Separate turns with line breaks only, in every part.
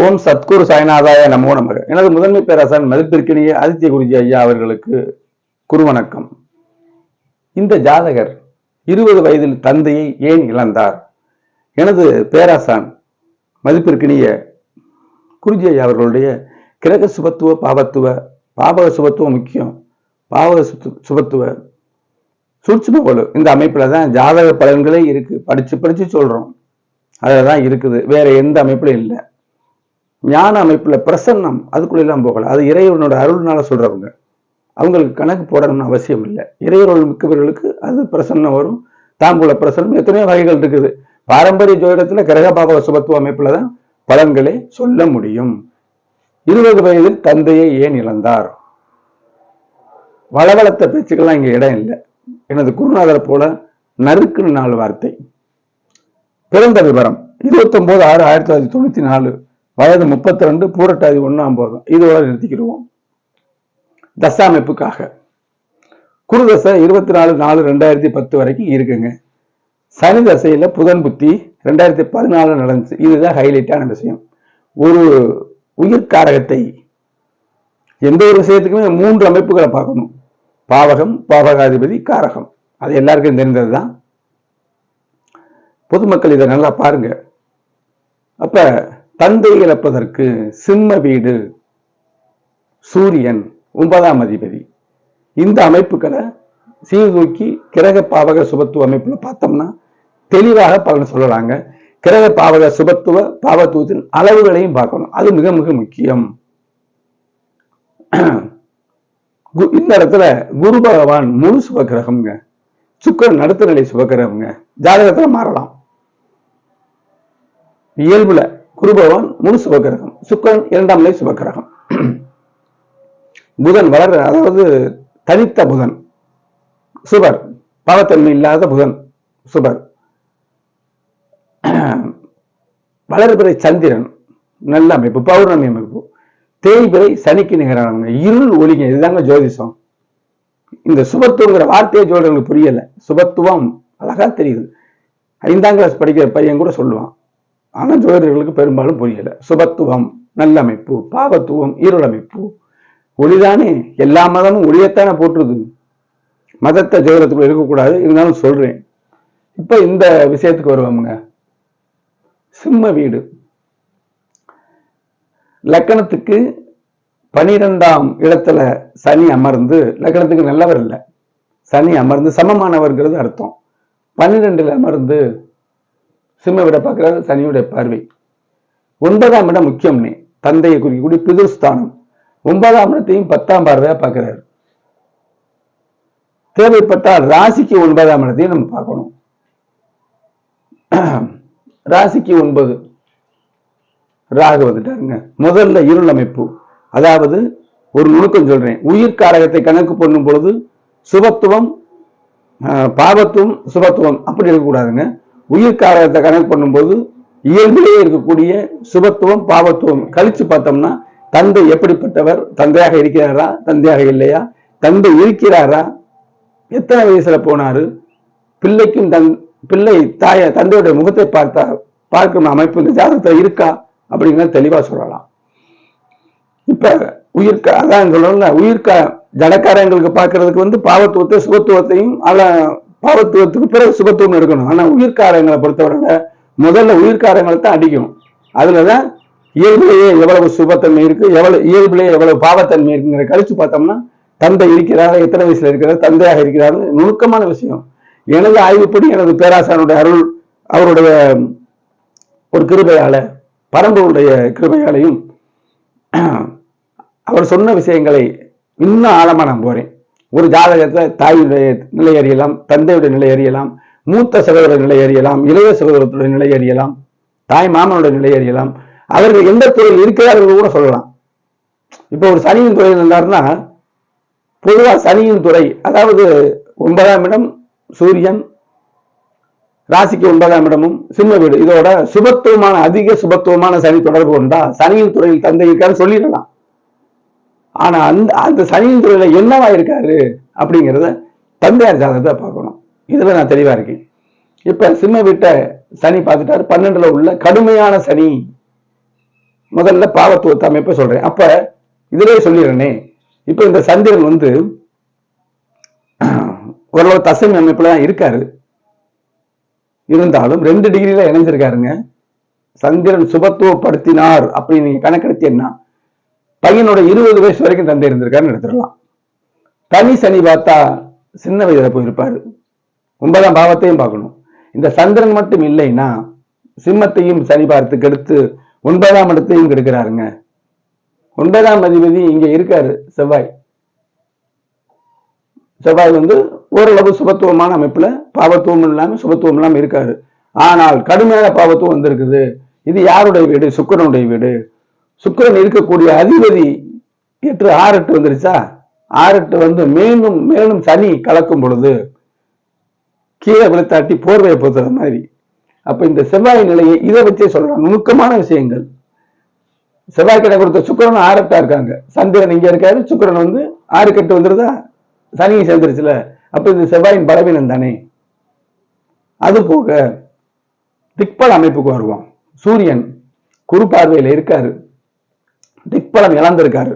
ஓம் சத்குரு சாய்நாதாய நமோ நமக. எனது முதன்மை பேராசான் மதிப்பிற்கினிய ஆதித்ய குருஜி ஐயா அவர்களுக்கு குருவணக்கம். இந்த ஜாதகர் இருபது வயதில் தந்தையை ஏன் இழந்தார்? எனது பேராசான் மதிப்பிற்கினிய குருஜி ஐயா அவர்களுடைய கிரக சுபத்துவ பாவத்துவ பாவக சுபத்துவம் முக்கியம் பாவக சுத்து- சுபத்துவ சூட்சும கொலு. இந்த அமைப்புல தான் ஜாதக பலன்களே இருக்கு. படிச்சு படிச்சு சொல்றோம். அதில் தான் இருக்குது. வேற எந்த அமைப்பிலும் இல்லை. ஞான அமைப்புல பிரசன்னம் அதுக்குள்ளெல்லாம் போகலாம் அது இறைவனோட அருள்னால சொல்றவங்க. அவங்களுக்கு கணக்கு போடணும்னு அவசியம் இல்லை. இறைவர்கள் மிக்கவர்களுக்கு அது பிரசன்னம் வரும். தாம்பூல பிரசன்னம் எத்தனையோ வகைகள் இருக்குது. பாரம்பரிய ஜோதிடத்தில் கிரக சுபத்துவ அமைப்பில் தான் பலன்களை சொல்ல முடியும். இருபது வயதில் தந்தையை ஏன் இழந்தார்? வளவளத்த பேச்சுக்கெல்லாம் இங்க இடம் இல்லை. எனது குருநாதர் போல நறுக்குன்னு நாலு வார்த்தை. பிறந்த விவரம். இருபத்தொன்பது ஆறு ஆயிரத்தி தொள்ளாயிரத்தி தொண்ணூத்தி நாலு. வயது முப்பத்தி ரெண்டு பூரட்டாதி ஒன்றாம் போதும் இதோட நிறுத்திக்கிடுவோம். தசாமைப்புக்காக. குரு தசை இருபத்தி நாலு நாலு ரெண்டாயிரத்தி பத்து வரைக்கும் இருக்குங்க. சனி தசையில் புதன் புத்தி ரெண்டாயிரத்தி பதினாலு நடந்துச்சு. இதுதான் ஹைலைட்டான விஷயம். ஒரு உயிர்காரகத்தை எந்த ஒரு விஷயத்துக்குமே மூன்று அமைப்புகளை பார்க்கணும். பாவகம் பாவகாதிபதி காரகம். அது எல்லாருக்கும் தெரிந்தது தான் பொதுமக்கள் இதை நல்லா பாருங்க. அப்ப தந்தை இழப்பதற்கு சிம்ம வீடு சூரியன் ஒன்பதாம் அதிபதி. இந்த அமைப்புகளை சீர்தூக்கி கிரக பாவக சுபத்துவ அமைப்புல பார்த்தோம்னா தெளிவாக பலன் சொல்லலாங்க. கிரக பாவக சுபத்துவ பாவத்துவத்தின் அளவுகளையும் பார்க்கணும். அது மிக மிக முக்கியம். இந்த இடத்துல குரு பகவான் முழு சுபகிரகம்ங்க. சுக்கரன் நடுத்தநிலை சுபகிரகம்ங்க. ஜாதகத்துல மாறலாம். இயல்புல குருபகவான் முழு சுபகிரகம். சுக்கரன் இரண்டாம் நிலை சுபகிரகம். புதன் வளர அதாவது தனித்த புதன். சுபர் பாவத்தன்மை இல்லாத புதன் சுபர். வளர்பிறை சந்திரன் நல்ல அமைப்பு பௌர்ணமி அமைப்பு. தேய்பிறை சனிக்கு நிகரானவங்க இருள் ஒளிங்க இதுதாங்க ஜோதிஷம். இந்த சுபத்துவங்கிற வார்த்தையை ஜோதிடங்களுக்கு புரியல. சுபத்துவம் அழகா தெரியுது. ஐந்தாம் கிளாஸ் படிக்கிற பையன் கூட சொல்லுவான். ஆனா ஜோதிடர்களுக்கு பெரும்பாலும் புரியல. சுபத்துவம் நல்ல அமைப்பு பாவத்துவம் இருளமைப்பு. ஒளிதானே? எல்லா மதமும் ஒளியத்தானே போட்டுருது மதத்தை ஜோதிடத்துக்குள்ள இருக்கக்கூடாது இருந்தாலும் சொல்றேன். இப்ப இந்த விஷயத்துக்கு வருவோமுங்க. சிம்ம வீடு. லக்கணத்துக்கு பனிரெண்டாம் இடத்துல சனி அமர்ந்து லக்கணத்துக்கு நல்லவர் இல்லை. சனி அமர்ந்து சமமானவர்கிறது அர்த்தம். பன்னிரெண்டுல அமர்ந்து சிம்ம விட பார்க்கிறாரு சனியுடைய பார்வை. ஒன்பதாம் இடம் முக்கியம்னே தந்தையை குறிக்கக்கூடிய பிதுஸ்தானம் ஒன்பதாம் இடத்தையும் பத்தாம் பார்வையா பார்க்கிறாரு. தேவைப்பட்டால் ராசிக்கு ஒன்பதாம் இடத்தையும் நம்ம பார்க்கணும். ராசிக்கு ஒன்பது. ராகு வந்துட்டாருங்க. முதல்ல இருள் அமைப்பு அதாவது ஒரு நுணுக்கம் சொல்றேன். உயிர் காரகத்தை கணக்கு பண்ணும் பொழுது சுபத்துவம் ஆஹ், பாவத்துவம் சுபத்துவம் அப்படி இருக்கக்கூடாதுங்க. உயிர் காரகத்தை கணக்கு பண்ணும்போது இயல்பிலே இருக்கக்கூடிய சுபத்துவம் பாவத்துவம் கழிச்சு பார்த்தோம்னா தந்தை எப்படிப்பட்டவர்? தந்தையாக இருக்கிறாரா? தந்தையாக இல்லையா? தந்தை இருக்கிறாரா? எத்தனை வயசுல போனாரு? பிள்ளைக்கும் தன் பிள்ளை தாய தந்தையுடைய முகத்தை பார்த்தா பார்க்கும் அமைப்பு இந்த ஜாதகத்துல இருக்கா? அப்படிங்கிறத தெளிவா சொல்லலாம். இப்ப உயிர்க்க அதான் சொல்லணும்ல உயிர்க்க ஜடக்காரங்களுக்கு பார்க்கறதுக்கு வந்து பாவத்துவத்தை சுபத்துவத்தையும் அல்ல பாவத்துவத்துக்கு பிறகு சுபத்துவம் இருக்கணும் ஆனா உயிர்காரங்களை பொறுத்தவரை முதல்ல உயிர்காரங்களை தான் அடிக்கணும். அதுலதான் இயல்பிலேயே எவ்வளவு சுபத்தன்மை இருக்கு எவ்வளவு இயல்பிலேயே எவ்வளவு பாவத்தன்மை இருக்குங்கிற கழிச்சு பார்த்தோம்னா தந்தை இருக்கிறாரா எத்தனை வயசுல இருக்கிறார் தந்தையாக இருக்கிறாரு நுணுக்கமான விஷயம். எனது ஆய்வுப்படி எனது பேராசாரனுடைய அருள் அவருடைய ஒரு கிருபையால பரம்பருடைய கிருபையாலையும் அவர் சொன்ன விஷயங்களை இன்னும் ஆழமா நான் போறேன். ஒரு ஜாதகத்தை தாயுடைய நிலை அறியலாம் தந்தையுடைய நிலை அறியலாம் மூத்த சகோதர நிலை அறியலாம் இளைய சகோதரத்துடைய நிலை அறியலாம் தாய் மாமனுடைய நிலை அறியலாம். அவர்கள் எந்த துறையில் இருக்கிறார்கள் கூட சொல்லலாம். இப்போ ஒரு சனியின் துறையில் இருந்தாருன்னா பொதுவா சனியின் துறை அதாவது ஒன்பதாம் இடம் சூரியன் ராசிக்கு ஒன்பதாம் இடமும் சிம்ம வீடு. இதோட சுபத்துவமான அதிக சுபத்துவமான சனி தொடர்பு கொண்டா சனியின் துறையில் தந்தை இருக்காரு சொல்லிடலாம். ஆனா அந்த அந்த சனியின் துறையில என்னவா இருக்காரு அப்படிங்கிறத தந்தையார் ஜாதகத்தை பார்க்கணும். இதுல நான் தெளிவா இருக்கேன். இப்ப சிம்ம விட்ட சனி பார்த்துட்டாரு. பன்னெண்டுல உள்ள கடுமையான சனி. முதல்ல பாவத்துவத்தை அமைப்பை சொல்றேன். அப்ப இதுலயே சொல்லிடுறேனே. இப்ப இந்த சந்திரன் வந்து ஓரளவு தசமி அமைப்புல தான் இருக்காரு. இருந்தாலும் ரெண்டு டிகிரியில இணைஞ்சிருக்காருங்க. சந்திரன் சுபத்துவப்படுத்தினார் அப்படின்னு நீங்க கணக்கெடுத்தீங்கன்னா பையனோட இருபது வயசு வரைக்கும் தந்தை இருந்திருக்காருன்னு எடுத்துடலாம். தனி சனி பார்த்தா சின்ன வயதுல போயிருப்பாரு. ஒன்பதாம் பாவத்தையும் பார்க்கணும். இந்த சந்திரன் மட்டும் இல்லைன்னா சிம்மத்தையும் சனி பார்த்து கெடுத்து ஒன்பதாம் இடத்தையும் கெடுக்கிறாருங்க. ஒன்பதாம் அதிபதி இங்க இருக்காரு செவ்வாய். செவ்வாய் வந்து ஓரளவு சுபத்துவமான அமைப்புல பாவத்துவம் இல்லாம சுபத்துவம் இல்லாம இருக்காரு. ஆனால் கடுமையான பாவத்துவம் வந்திருக்குது. இது யாருடைய வீடு? சுக்கரனுடைய வீடு. சுக்கிரன் இருக்கக்கூடிய அதிபதி எட்டு ஆறு எட்டு வந்துருச்சா? ஆறு எட்டு வந்து மேலும் மேலும் சனி கலக்கும் பொழுது கீழே விழுத்தாட்டி போர்வையை பொறுத்துற மாதிரி. அப்ப இந்த செவ்வாய் நிலையை இதை வச்சே சொல்றாங்க. நுணுக்கமான விஷயங்கள். செவ்வாய் கொடுத்த சுக்கரன் ஆறட்டா இருக்காங்க. சந்திரன் இங்க இருக்காரு. சுக்கிரன் வந்து ஆறு கட்டு வந்துருதா? சனியும் சேர்ந்துருச்சுல. அப்ப இந்த செவ்வாயின் பலவீனம் தானே. அது போக திக்பல் அமைப்புக்கு வருவோம் சூரியன் குறு பார்வையில இருக்காரு. திக்பலம் இழந்திருக்காரு.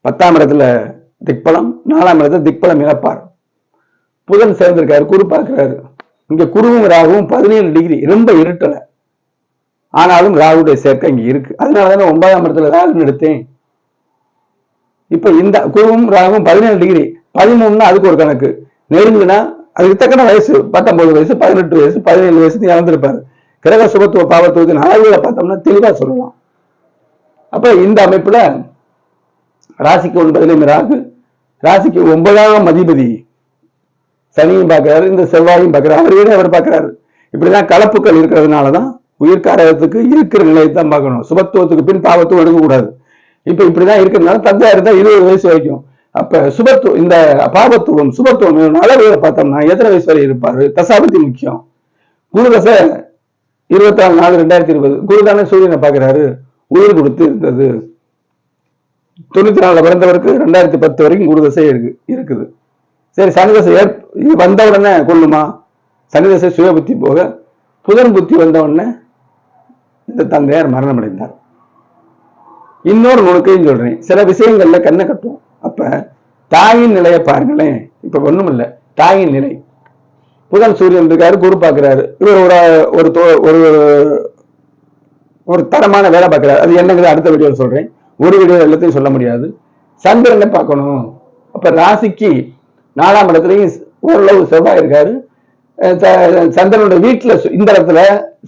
பத்தாம் இடத்துல திக்பலம் நாலாம் இடத்துல திக்பலம் இழப்பார். புதன் சேர்ந்திருக்காரு குரு பார்க்கிறாரு. இங்க குருவும் ராகுவும் பதினேழு டிகிரி ரொம்ப இருட்டல. ஆனாலும் ராகுடைய சேர்க்கை இங்க இருக்கு. அதனாலதான் ஒன்பதாம் இடத்துல ராகுன்னு எடுத்தேன். இப்ப இந்த குருவும் ராகுவும் பதினேழு டிகிரி பதிமூணுனா அதுக்கு ஒரு கணக்கு. நெருங்குனா அதுக்கு தக்கன வயசு பத்தொன்பது வயசு பதினெட்டு வயசு பதினேழு வயசு இறந்திருப்பாரு. கிரக சுபத்துவ பாவத்துவத்தின் அளவுகளை பார்த்தோம்னா தெளிவா சொல்லலாம். அப்ப இந்த அமைப்புல ராசிக்கு ஒன்பதுலையும் ராகு ராசிக்கு ஒன்பதாம் அதிபதி சனியும் பார்க்கிறாரு இந்த செவ்வாயும் பார்க்கிறாரு. அவர் வீடு அவர் பார்க்கிறாரு. இப்படிதான் கலப்புகள் இருக்கிறதுனாலதான் உயிர்காரகத்துக்கு இருக்கிற நிலையை தான் பார்க்கணும். சுபத்துவத்துக்கு பின் பாவத்துவம் எடுக்கக்கூடாது. இப்ப இப்படிதான் இருக்கிறதுனால தந்தையா இருந்தா இருபது வயசு வரைக்கும். அப்ப சுபத்துவம் இந்த பாவத்துவம் சுபத்துவம் அளவுகளை பார்த்தோம்னா எத்தனை வயசு வரை இருப்பாரு? தசாபதி முக்கியம். குருதசை இருபத்தி நாலு நாலு ரெண்டாயிரத்தி இருபது. குருதான சூரியனை பார்க்கிறாரு. உயிர் கொடுத்து இருந்தது. தொண்ணூத்தி நாலுல பிறந்தவருக்கு ரெண்டாயிரத்தி பத்து வரைக்கும் குருதசை இருக்கு இருக்குது. சரி சனிதசை ஏற் வந்த உடனே கொள்ளுமா சனிதசை சுய புத்தி போக புதன் புத்தி வந்த உடனே இந்த தந்தையார் மரணம் அடைந்தார் இன்னொரு நுணுக்கையும் சொல்றேன். சில விஷயங்கள்ல கண்ணை கட்டும் அப்ப தாயின் நிலையை பாருங்களேன். இப்ப ஒண்ணும் இல்ல. தாயின் நிலை. புதன் சூரியன் இருக்காரு குரு பார்க்கிறாரு. இவர் ஒரு ஒரு ஒரு தரமான வேலை பார்க்கிறாரு. அது என்னங்கிறது அடுத்த வீடியோவில் சொல்கிறேன் ஒரு வீடியோ எல்லாத்தையும் சொல்ல முடியாது. சந்திரனை பார்க்கணும்? அப்போ ராசிக்கு நாலாம் இடத்துலையும் ஓரளவு செவ்வாய் இருக்காரு. ச- சந்திரனுடைய வீட்டில் சு- இந்த இடத்துல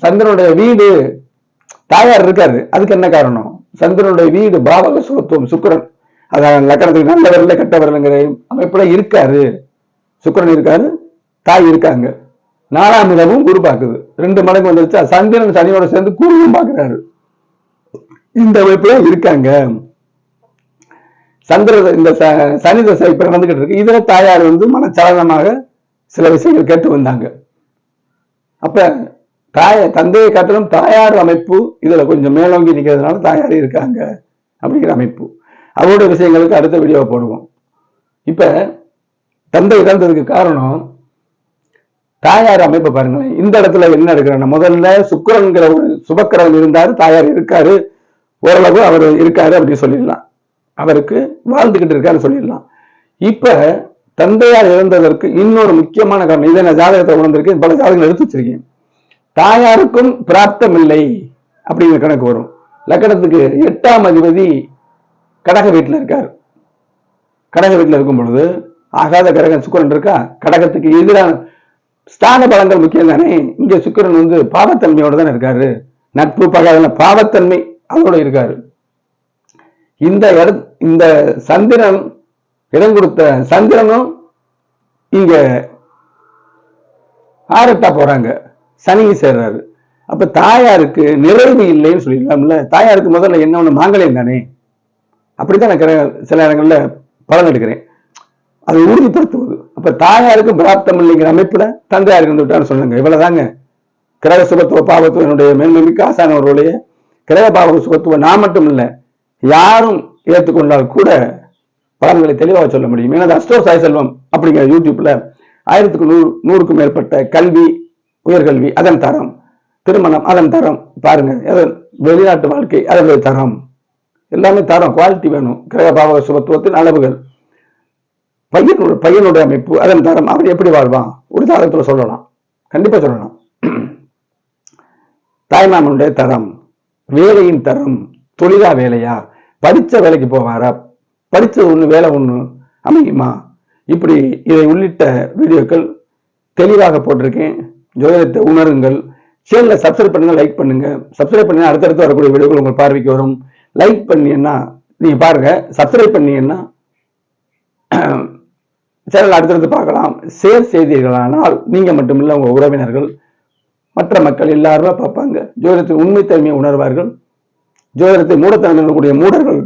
சந்திரனுடைய வீடு தாயார் இருக்காரு. அதுக்கு என்ன காரணம்? சந்திரனுடைய வீடு பாவக சுகத்துவம் சுக்கிரன். அதான் லக்கணத்துக்கு நல்ல வரல கெட்ட வரலங்கிற அமைப்புல இருக்காரு. சுக்கரன் இருக்காரு தாய் இருக்காங்க. நாலாம் இடமும் குரு பார்க்குது. ரெண்டு மடங்கு வந்துருச்சா? சந்திரன் சனியோட சேர்ந்து குருவும் பார்க்குறாரு. இந்த அமைப்புல இருக்காங்க. சந்திர இந்த ச- சனி தசை இப்ப நடந்துகிட்டு இருக்கு. இதுல தாயார் வந்து மனச்சலனமாக சில விஷயங்கள் கேட்டு வந்தாங்க. அப்ப தாய தந்தையை காட்டிலும் தாயார் அமைப்பு இதுல கொஞ்சம் மேலோங்கி நிற்கிறதுனால தாயார் இருக்காங்க அப்படிங்கிற அமைப்பு. அவரோட விஷயங்களுக்கு அடுத்த வீடியோவை போடுவோம். இப்ப தந்தை இறந்ததுக்கு காரணம் தாயார் அமைப்பு பாருங்களேன். இந்த இடத்துல என்ன இருக்கிறாங்க முதல்ல சுக்கரங்கிற ஒரு சுபக்கரன் இருந்தாரு தாயார் இருக்காரு ஓரளவு அவர் இருக்காரு அப்படின்னு சொல்லிடலாம். அவருக்கு வாழ்ந்துகிட்டு இருக்காருன்னு சொல்லிடலாம். இப்ப தந்தையார் இறந்ததற்கு இன்னொரு முக்கியமான காரணம் இதை நான் ஜாதகத்தை உணர்ந்திருக்கேன் பல ஜாதகங்கள் எடுத்து வச்சிருக்கேன். தாயாருக்கும் பிராப்தம் இல்லை அப்படிங்கிற கணக்கு வரும். லக்கணத்துக்கு எட்டாம் அதிபதி கடக வீட்டுல இருக்கார். கடக வீட்டுல இருக்கும் பொழுது ஆகாத கிரகம் சுக்கரன் இருக்கா? கடகத்துக்கு எதிரான ஸ்தான பலங்கள் முக்கியம் தானே இங்க சுக்கிரன் வந்து பாவத்தன்மையோட தானே இருக்காரு. நட்பு பகாதன பாவத்தன்மை அதோட இருக்காரு. இந்த இட இந்த சந்திரன் இடம் கொடுத்த சந்திரனும் இங்க ஆரட்டா போறாங்க. சனியும் சேர்றாரு. அப்ப தாயாருக்கு நிறைவு இல்லைன்னு சொல்லிடலாம்ல தாயாருக்கு முதல்ல என்ன ஒண்ணு? மாங்கல்யம் தானே. அப்படித்தான் நான் சில இடங்கள்ல பலன் எடுக்கிறேன். அதை உறுதிப்படுத்துவது. அப்ப தாயாருக்கு பிராப்தம் இல்லைங்கிற அமைப்புல தந்தையாருக்கு வந்து விட்டான்னு சொல்லுங்க. இவ்வளவுதாங்க. கிரக சுபத்துவ பாவத்துவ என்னுடைய மேன்மைமிக்க ஆசானவர்களுடைய கிரக பாவ சுபத்துவ நான் மட்டும் இல்லை யாரும் ஏற்றுக்கொண்டால் கூட பலன்களை தெளிவாக சொல்ல முடியும். எனது அஸ்டோ சாய் செல்வம் அப்படிங்கிற யூடியூப்ல ஆயிரத்துக்கு நூறு நூறுக்கும் மேற்பட்ட கல்வி உயர்கல்வி அதன் தரம் திருமணம் அதன் தரம் பாருங்க வெளிநாட்டு வாழ்க்கை அதனுடைய தரம். எல்லாமே தரம் குவாலிட்டி வேணும். கிரக பாவக சுபத்துவத்தின் அளவுகள். பையனோட பையனுடைய அமைப்பு அதன் தரம் அவன் எப்படி வாழ்வான்? ஒரு தாரத்தில் சொல்லலாம். கண்டிப்பா சொல்லலாம் தாய்மாமனுடைய தரம் வேலையின் தரம் தொழிலா வேலையா? படித்த வேலைக்கு போவாரா? படித்தது ஒன்று வேலை ஒன்று அமையுமா? இப்படி இதை உள்ளிட்ட வீடியோக்கள் தெளிவாக போட்டிருக்கேன். ஜோதிடத்தை உணருங்கள். சேனலை சப்ஸ்கிரைப் பண்ணுங்க லைக் பண்ணுங்க. சப்ஸ்கிரைப் பண்ணி அடுத்தடுத்து வரக்கூடிய வீடியோக்கள் உங்கள் பார்வைக்கு வரும். லைக் பண்ணீங்கன்னா நீங்க பாருங்க. சப்ஸ்கிரைப் பண்ணீங்கன்னா சேனல் அடுத்தடுத்து பார்க்கலாம். ஷேர் செய்தீர்களானால் நீங்க மட்டுமில்ல உங்க உறவினர்கள் மற்ற மக்கள் எல்லாருமே பார்ப்பாங்க. ஜோதிடத்தின் உண்மைத்தன்மையை உணர்வார்கள். ஜோதிடத்தை மூடத்தன்மை இருக்கக்கூடிய மூடர்கள்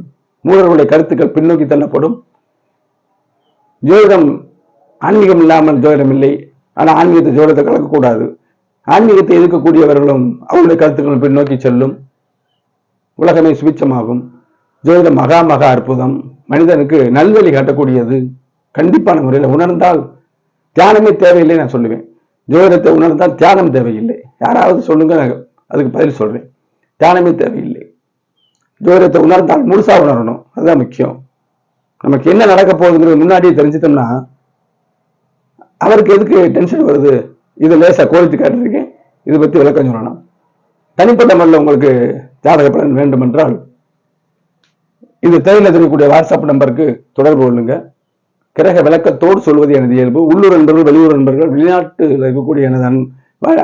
மூடர்களுடைய கருத்துக்கள் பின்னோக்கி தள்ளப்படும். ஜோதிடம் ஆன்மீகம் இல்லாமல் ஜோதிடம் இல்லை. ஆனால் ஆன்மீகத்தை ஜோதிடத்தை கலக்கக்கூடாது. ஆன்மீகத்தை எதிர்க்கக்கூடியவர்களும் அவருடைய கருத்துக்கள் பின்னோக்கி செல்லும். உலகமே சுபிச்சமாகும் ஜோதிடம் மகா மகா அற்புதம். மனிதனுக்கு நல்வழி காட்டக்கூடியது. கண்டிப்பான முறையில் உணர்ந்தால் தியானமே தேவையில்லை நான் சொல்லுவேன். ஜோதிடத்தை உணர்ந்தால் தியானம் தேவையில்லை. யாராவது சொல்லுங்க நான் அதுக்கு பதில் சொல்றேன். தியானமே தேவையில்லை. ஜோதிடத்தை உணர்ந்தால் முழுசாக உணரணும். அதுதான் முக்கியம். நமக்கு என்ன நடக்க போகுதுங்கிறது முன்னாடியே தெரிஞ்சிட்டோம்னா அவருக்கு எதுக்கு டென்ஷன் வருது? இது லேசாக கோரித்து காட்டிருக்கேன். இதை பற்றி விளக்கம் சொல்லணும். தனிப்பட்ட முறையில் உங்களுக்கு ஜாதக பலன் வேண்டும் என்றால் இந்த தேவையில் தெரியக்கூடிய வாட்ஸ்அப் நம்பருக்கு தொடர்பு கொள்ளுங்கள் கிரக விளக்கத்தோடு சொல்வது எனது இயல்பு. உள்ளூர் நண்பர்கள் வெளியூர் நண்பர்கள் வெளிநாட்டில் இருக்கக்கூடிய எனது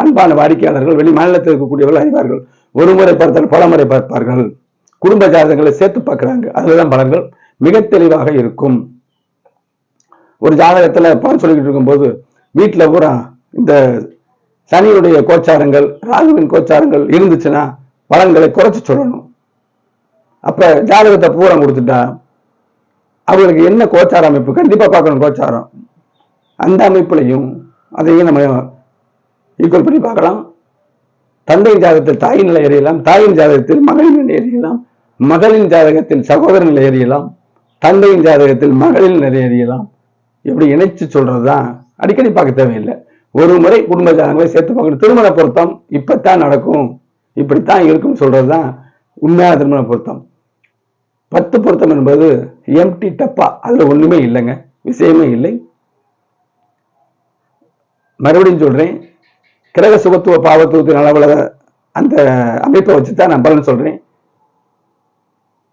அன்பான வாடிக்கையாளர்கள் வெளி மாநிலத்தில் இருக்கக்கூடியவர்கள் அறிவார்கள் ஒரு முறை பார்த்தால் பல முறை பார்ப்பார்கள். குடும்ப ஜாதகங்களை சேர்த்து பார்க்குறாங்க. அதுலதான் பலன்கள். மிக தெளிவாக இருக்கும். ஒரு ஜாதகத்தில் பலன் சொல்லிக்கிட்டு இருக்கும்போது வீட்டுல பூரா இந்த சனியுடைய கோச்சாரங்கள் ராகுவின் கோச்சாரங்கள் இருந்துச்சுன்னா பலன்களை குறைச்சு சொல்லணும். அப்ப ஜாதகத்தை பூரம் கொடுத்துட்டா அவர்களுக்கு என்ன கோச்சார அமைப்பு? கண்டிப்பாக பார்க்கணும் கோச்சாரம். அந்த அமைப்புலையும் அதையும் நம்ம ஈக்குவல் பண்ணி பார்க்கலாம். தந்தையின் ஜாதகத்தில் தாயின் நிலை எறியலாம் தாயின் ஜாதகத்தில் மகளின் நிலை எறியலாம் மகளின் ஜாதகத்தில் சகோதரன் நிலை எறியலாம் தந்தையின் ஜாதகத்தில் மகளின் நிலை எறியலாம் இப்படி இணைச்சு சொல்றதுதான் அடிக்கடி பார்க்க தேவையில்லை. ஒரு முறை குடும்ப ஜாதகங்களை சேர்த்து பார்க்கணும். திருமண பொருத்தம் இப்பத்தான் நடக்கும். இப்படித்தான் இருக்கும் சொல்றதுதான் உண்மையான திருமண பொருத்தம். பத்து பொருத்தம் என்பது எம்டி டப்பா. அதில் ஒன்றுமே இல்லைங்க. விஷயமே இல்லை. மறுபடியும் சொல்கிறேன் கிரக சுகத்துவ பாவத்துவத்தின் அளவில் அந்த அமைப்பை வச்சு தான் நான் பலன்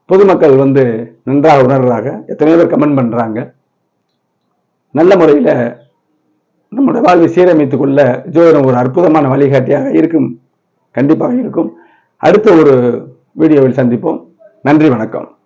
பொதுமக்கள் வந்து நன்றாக உணர்றாங்க. எத்தனையோ பேர் கமெண்ட் பண்ணுறாங்க நல்ல முறையில் நம்முடைய வாழ்வை சீரமைத்துக் கொள்ள ஜோதிடம் ஒரு அற்புதமான வழிகாட்டியாக இருக்கும். கண்டிப்பாக இருக்கும். அடுத்த ஒரு வீடியோவில் சந்திப்போம். நன்றி வணக்கம்.